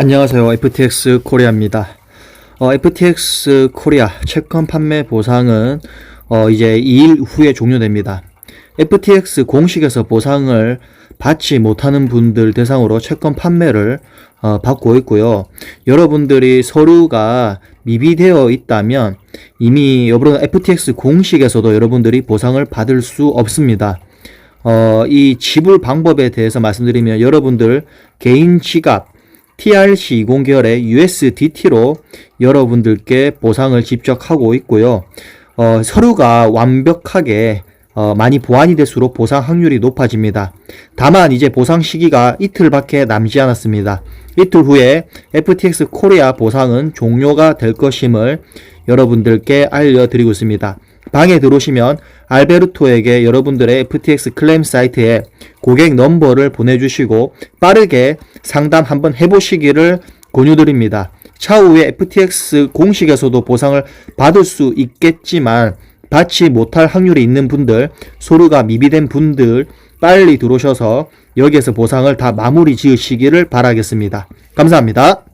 안녕하세요. FTX 코리아입니다. 어, FTX 코리아 채권 판매 보상은 어, 이제 2일 후에 종료됩니다. FTX 공식에서 보상을 받지 못하는 분들 대상으로 채권 판매를 어, 받고 있고요. 여러분들이 서류가 미비되어 있다면 이미 여러분 FTX 공식에서도 여러분들이 보상을 받을 수 없습니다. 어, 이 지불 방법에 대해서 말씀드리면 여러분들 개인 지갑 TRC20 계열의 USDT로 여러분들께 보상을 직접 하고 있고요. 어, 서류가 완벽하게 어, 많이 보완이 될수록 보상 확률이 높아집니다. 다만 이제 보상 시기가 이틀밖에 남지 않았습니다. 이틀 후에 FTX 코리아 보상은 종료가 될 것임을 여러분들께 알려드리고 있습니다. 방에 들어오시면 알베르토에게 여러분들의 FTX 클레임 사이트에 고객 넘버를 보내주시고 빠르게 상담 한번 해보시기를 권유드립니다. 차후에 FTX 공식에서도 보상을 받을 수 있겠지만 받지 못할 확률이 있는 분들, 소르가 미비된 분들 빨리 들어오셔서 여기에서 보상을 다 마무리 지으시기를 바라겠습니다. 감사합니다.